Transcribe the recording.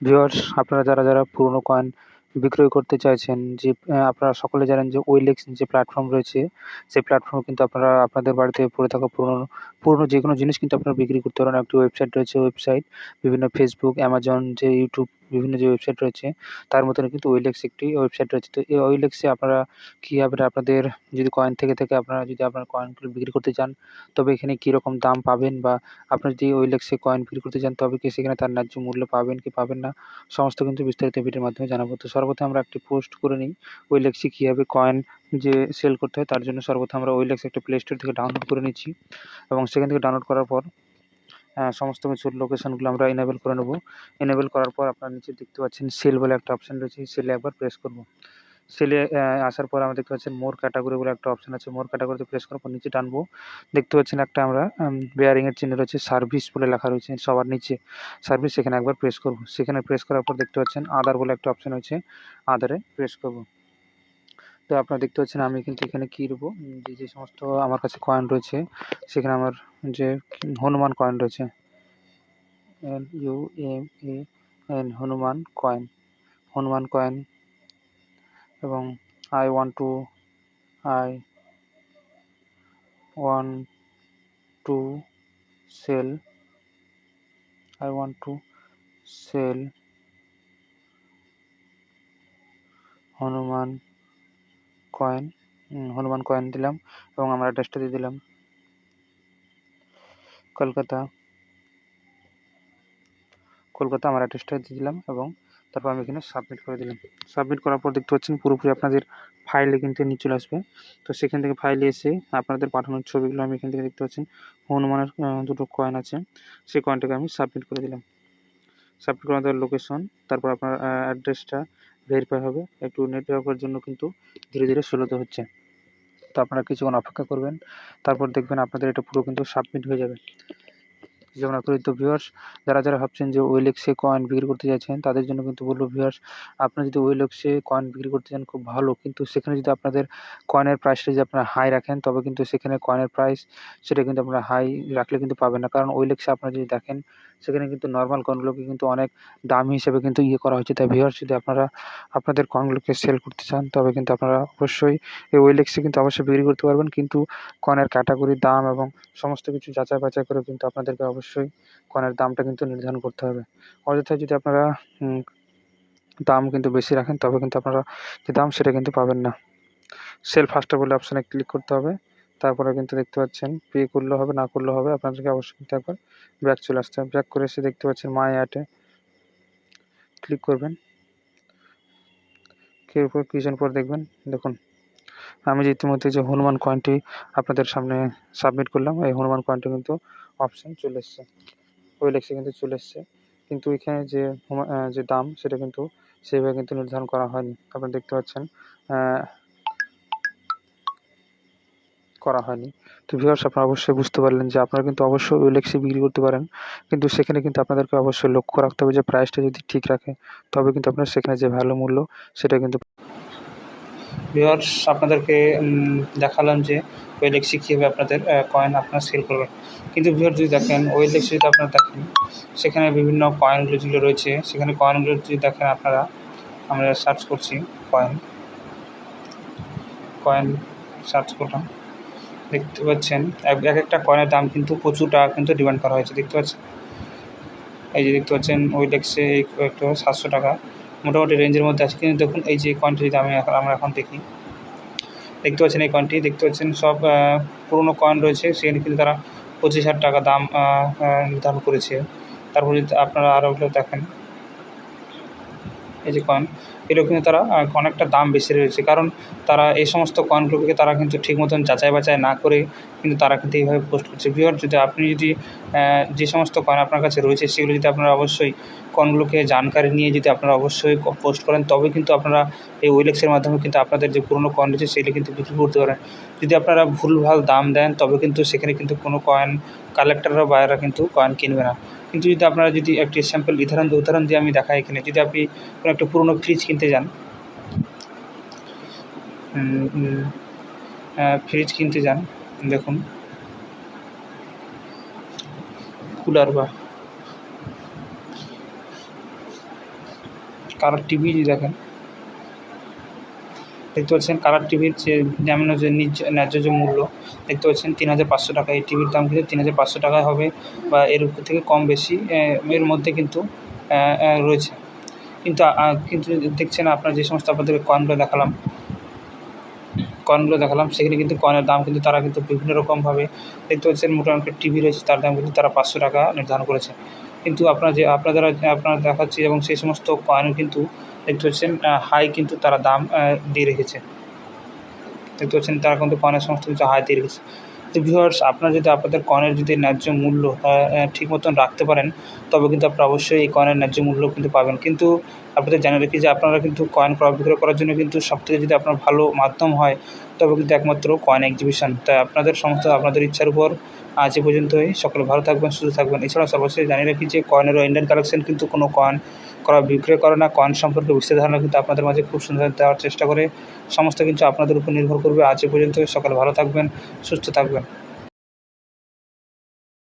Viewers আপনারা যারা যারা পুরনো কয়েন বিক্রয় করতে চাইছেন, যে আপনারা সকলে জানেন যে ওয়েলেক্স যে প্ল্যাটফর্ম রয়েছে, সেই প্ল্যাটফর্মে কিন্তু আপনারা আপনাদের বাড়িতে পড়ে থাকা পুরনো পুরনো যে কোনো জিনিস কিন্তু আপনারা বিক্রি করতে পারেন। একটি ওয়েবসাইট রয়েছে ওয়েবসাইট বিভিন্ন ফেসবুক অ্যামাজন যে ইউটিউব বিভিন্ন যে ওয়েবসাইট রয়েছে, তার মতন কিন্তু ওয়েলেক্স একটি ওয়েবসাইট রয়েছে। তো এই ওয়েলেক্সে আপনারা কীভাবে আপনাদের যদি কয়েন থেকে থেকে আপনারা যদি আপনার কয়েনগুলো বিক্রি করতে চান, তবে এখানে কীরকম দাম পাবেন বা আপনারা যদি ওয়েলেক্সে কয়েন বিক্রি করতে চান, তবে কি সেখানে তার ন্যায্য মূল্য পাবেন কি পাবেন না, সমস্ত কিন্তু বিস্তারিত ভিডিওর মাধ্যমে জানাব। তো সর্বপ্রথম আমরা একটি পোস্ট করে নিই ওয়েলেক্সে কীভাবে কয়েন যে সেল করতে হয়, তার জন্য সর্বপ্রথম আমরা ওয়েলেক্স একটা প্লে স্টোর থেকে ডাউনলোড করে নিচ্ছি এবং সেখান থেকে ডাউনলোড করার পর সমস্ত কিছুর লোকেশনগুলো আমরা এনেবেল করে নেব। এনেবেল করার পর আপনারা নিচে দেখতে পাচ্ছেন সেল বলে একটা অপশান রয়েছে। সেলে একবার প্রেস করব। সেলে আসার পর আমরা দেখতে পাচ্ছেন মোর ক্যাটাগরি বলে একটা অপশান আছে। মোর ক্যাটাগরিতে প্রেস করার পর নিচে টানবো। দেখতে পাচ্ছেন একটা আমরা বেয়ারিংয়ের চিহ্ন রয়েছে। সার্ভিস বলে লেখা রয়েছে সবার নিচে। সার্ভিস সেখানে একবার প্রেস করব। সেখানে প্রেস করার পর দেখতে পাচ্ছেন আদার বলে একটা অপশান রয়েছে। আদারে প্রেস করব। তো আপনারা দেখতে পাচ্ছেন আমি কিন্তু এখানে কিনবো যে যে সমস্ত আমার কাছে কয়েন রয়েছে, সেখানে আমার যে হনুমান কয়েন রয়েছে। N U M A N Hanuman coin Hanuman coin এবং I one two I one two sell I one two sell Hanuman coin Hanuman coin দিলাম এবং আমরা অ্যাড্রেসটা দিয়ে দিলাম। কলকাতা। কলকাতা আমার অ্যাড্রেসটা দিয়ে দিলাম এবং তারপর আমি এখানে সাবমিট করে দিলাম। সাবমিট করার পর দেখতে পাচ্ছেন পুরোপুরি আপনাদের ফাইলে কিন্তু নিয়ে চলে আসবে। তো সেখান থেকে ফাইলে এসে আপনাদের পাঠানোর ছবিগুলো আমি এখান থেকে দেখতে পাচ্ছেন। হনুমানের দুটো কয়েন আছে। সেই কয়েনটাকে আমি সাবমিট করে দিলাম। সাবমিট করার পর লোকেশন তারপর আপনার অ্যাড্রেসটা ভেরিফাই হবে। একটু নেটওয়ার্কের জন্য কিন্তু ধীরে ধীরে স্লোতে হচ্ছে। তো আপনারা কিছুক্ষণ অপেক্ষা করবেন। তারপর দেখবেন আপনাদের এটা পুরো কিন্তু সাবমিট হয়ে যাবে। যেমন প্রকৃত ভিউয়ার্স যারা যারা ভাবছেন যে ওয়েলেক্সে কয়েন বিক্রি করতে চাইছেন তাদের জন্য কিন্তু বলব ভিউয়ার্স আপনারা যদি ওয়েলেক্সে কয়েন বিক্রি করতে চান খুব ভালো, কিন্তু সেখানে যদি আপনাদের কয়েনের প্রাইসটা যদি আপনারা হাই রাখেন, তবে কিন্তু সেখানে কয়েনের প্রাইস সেটা কিন্তু আপনারা হাই রাখলে কিন্তু পাবেন না। কারণ ওয়েলেক্সে আপনারা যদি দেখেন সেখানে কিন্তু নর্মাল কয়েনগুলোকে কিন্তু অনেক দামি হিসেবে কিন্তু ইয়ে করা হয়েছে। তাই ভিউয়ার্স যদি আপনারা আপনাদের কয়েনগুলোকে সেল করতে চান, তবে কিন্তু আপনারা অবশ্যই এই ওয়েলেক্সে কিন্তু অবশ্যই বিক্রি করতে পারবেন। কিন্তু কয়েনের ক্যাটাগরি দাম এবং সমস্ত কিছু যাচাই বাছাই করে কিন্তু আপনাদেরকে অবশ্যই কয়েনের দামটা কিন্তু নির্ধারণ করতে হবে। অযথায় যদি আপনারা দাম কিন্তু বেশি রাখেন, তবে কিন্তু আপনারা যে দাম সেটা কিন্তু পাবেন না। সেল ফার্স্টে বলে অপশানে ক্লিক করতে হবে। তারপরে কিন্তু দেখতে পাচ্ছেন পে করলে হবে, না করলেও হবে, আপনাদেরকে অবশ্যই কিন্তু একবার ব্যাক চলে আসতে হবে। ব্যাক করে এসে দেখতে পাচ্ছেন মাই অ্যাটে ক্লিক করবেন। এর উপর পর দেখবেন, দেখুন, আমি যে ইতিমধ্যে যে হনুমান কয়েনটি আপনাদের সামনে সাবমিট করলাম, এই হনুমান কয়েনটি কিন্তু অপশান চলে এসছে। ওয়েলেক্সে কিন্তু চলে এসছে। কিন্তু এখানে যে যে দাম, সেটা কিন্তু সেইভাবে কিন্তু নির্ধারণ করা হয়নি। আপনারা দেখতে পাচ্ছেন করা হয়নি। তো ভিউয়ার্স আপনারা অবশ্যই বুঝতে পারলেন যে আপনারা কিন্তু অবশ্যই ওয়েলেক্সে বিক্রি করতে পারেন। কিন্তু সেখানে কিন্তু আপনাদেরকে অবশ্যই লক্ষ্য রাখতে হবে যে প্রাইসটা যদি ঠিক রাখে, তবে কিন্তু আপনার সেখানে যে ভ্যালু মূল্য, সেটা কিন্তু ভিউয়ার্স আপনাদেরকে দেখালাম যে ওয়েলেক্সে কীভাবে আপনাদের কয়েন আপনারা সেল করবেন। কিন্তু ভিউয়ার যদি দেখেন ওয়েলেক্সে যদি আপনারা দেখেন, সেখানে বিভিন্ন কয়েনগুলো যেগুলো রয়েছে, সেখানে কয়েনগুলো যদি দেখেন আপনারা, আমরা সার্চ করছি কয়েন কয়েন সার্চ করলাম। দেখতে পাচ্ছেন। এক একটা কয়েনের দাম কিন্তু প্রচুর টাকা কিন্তু ডিমান্ড করা হয়েছে, দেখতে পাচ্ছেন? এই যে দেখতে পাচ্ছেন ওয়েলেক্সে এই একটু সাতশো টাকা। মোটামুটি রেঞ্জের মধ্যে আছে, কিন্তু দেখুন এই যে কয়েনটি যদি আমি এখন আমরা এখন দেখি। দেখতে পাচ্ছেন এই কয়েনটি দেখতে পাচ্ছেন সব পুরনো কয়েন রয়েছে। সেখানে কিন্তু তারা পঁচিশ হাজার টাকা দাম নির্ধারণ করেছে। তারপরে আপনারা আরও দেখেন এই যে কয়েন এগুলো কিন্তু তারা অনেকটা দাম বেশি রয়েছে। কারণ তারা এই সমস্ত কয়েনগুলোকে তারা কিন্তু ঠিক মতন যাচাই বাছাই না করে কিন্তু তারা কিন্তু এইভাবে পোস্ট করছে। ভিওর যদি আপনি যদি যে সমস্ত কয়েন আপনার কাছে রয়েছে, সেগুলো যদি আপনারা অবশ্যই কয়েনগুলোকে জানকারি নিয়ে যদি আপনারা অবশ্যই পোস্ট করেন, তবে কিন্তু আপনারা এই ওয়েলেক্সের মাধ্যমে কিন্তু আপনাদের যে পুরনো কয়েন রয়েছে, সেগুলো কিন্তু বিক্রি করতে পারেন। যদি আপনারা ভুলভাল দাম দেন, তবে কিন্তু সেখানে কিন্তু কোনো কয়েন কালেক্টররা বায়াররা কিন্তু কয়েন কিনবে না। কিন্তু যদি আপনারা যদি একটি স্যাম্পল উদাহরণ উদাহরণ দিয়ে আমি দেখাই এখানে, যদি আপনি কোনো একটা পুরনো ফ্রিজ কিনতে যান ফ্রিজ কিনতে যান, দেখুন কুলার বা কারোর টিভি যদি দেখেন দেখতে পাচ্ছেন কালার টিভির যে যেমন যে নিজ ন্যায্য যে মূল্য, দেখতে পাচ্ছেন তিন হাজার পাঁচশো টাকা। এই টিভির দাম কিন্তু তিন হাজার পাঁচশো টাকায় হবে বা এর থেকে কম বেশি এর মধ্যে কিন্তু রয়েছে। কিন্তু কিন্তু দেখছেন আপনার যে সমস্ত আপনাদেরকে কয়েনগুলো দেখালাম কয়েনগুলো দেখালাম, সেখানে কিন্তু কয়েনের দাম কিন্তু তারা কিন্তু বিভিন্ন রকমভাবে, দেখতে পাচ্ছেন মোটামুটি টিভি রয়েছে, তার দাম কিন্তু তারা পাঁচশো টাকা নির্ধারণ করেছে। কিন্তু আপনার যে আপনার দ্বারা আপনারা দেখাচ্ছে এবং সেই সমস্ত কয়েন কিন্তু দেখতে পাচ্ছেন হাই কিন্তু তারা দাম দিয়ে রেখেছে। দেখতে পাচ্ছেন তারা কিন্তু কয়েনের সমস্ত কিছু হাই দিয়ে রেখেছে। ভিউয়ার্স, আপনারা যদি আপনাদের কয়েনের যদি ন্যায্য মূল্য ঠিক মতন রাখতে পারেন, তবে কিন্তু আপনারা অবশ্যই এই কয়েনের ন্যায্য মূল্য কিন্তু পাবেন। কিন্তু আপনাদের জানিয়ে রাখি যে আপনারা কিন্তু কয়েন ক্রয় বিক্রয় করার জন্য কিন্তু সবথেকে যদি আপনার ভালো মাধ্যম হয়, তবে কিন্তু একমাত্র কয়েন এক্সিবিশন তাই আপনাদের সমস্ত, আপনাদের ইচ্ছার উপর আজ এ পর্যন্তই। সকলে ভালো থাকবেন, সুস্থ থাকবেন। এছাড়াও সর্বশেষ জানিয়ে রাখি যে কয়েনের ইন্ডিয়ান কালেকশন কিন্তু কোনো কয়েন করা, বিক্রয় করে না কয়েন সম্পর্কে বিশ্বের ধারণা কিন্তু আপনাদের মাঝে খুব সুন্দর দেওয়ার চেষ্টা করে। সমস্ত কিন্তু আপনাদের উপর নির্ভর করবে। আজ এ পর্যন্ত। সকাল ভালো থাকবেন, সুস্থ থাকবেন।